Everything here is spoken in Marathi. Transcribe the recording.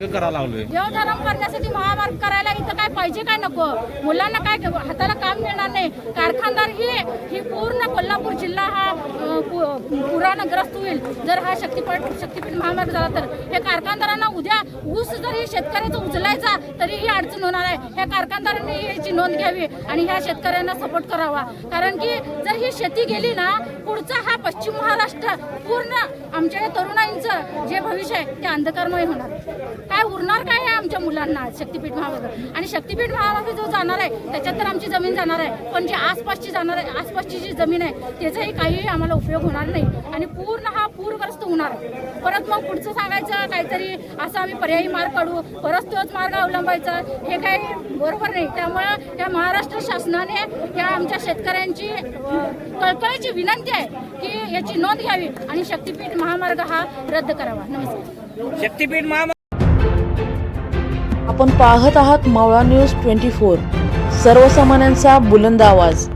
करायला लावलोय देवधर्म करण्यासाठी महामार्ग करायला इथं काय पाहिजे काय नको? मुलांना काय हाताला काम मिळणार नाही. कारखानदार ही ही पूर्ण कोल्हापूर जिल्हा हा अं, ग्रस्त होईल. जर हा शक्तीपीठ शक्तीपीठ महामार्ग झाला तर. हे कारखानदारांना उद्या ऊस जरी शेतकऱ्याचा उचलायचा तरी ही अडचण होणार आहे. ह्या कारखानदारांनी याची नोंद घ्यावी आणि ह्या शेतकऱ्यांना सपोर्ट करावा. कारण की जर ही शेती गेली ना पुढचा हा पश्चिम महाराष्ट्र पूर्ण आमच्या या तरुणाईंचं जे भविष्य आहे ते अंधकारमय होणार. काय उरणार काय आहे आमच्या मुलांना शक्तीपीठ महामार्ग? आणि शक्तीपीठ महामार्ग जो जाणार आहे त्याच्यात तर आमची जमीन जाणार आहे. पण जी आसपासची जाणार आहे आसपासची जी जमीन आहे त्याचाही काही आम्हाला उपयोग होणार नाही. आणि पूर्ण हा पूरग्रस्त होणार. परत मग पुढचं सांगायचं काहीतरी असं आम्ही पर्यायी मार्ग काढू. परत तोच मार्ग अवलंबायचा. हे काही बरोबर नाही. त्यामुळं या महाराष्ट्र शासनाने या आमच्या शेतकऱ्यांची कळकळीची विनंती आहे की याची नोंद घ्यावी आणि शक्तीपीठ महामार्ग हा रद्द करावा. नमस्कार. शक्तीपीठ महामार्ग आपण पाहत आहात मावळा न्यूज ट्वेंटी फोर. सर्वसामान्यांचा बुलंद आवाज.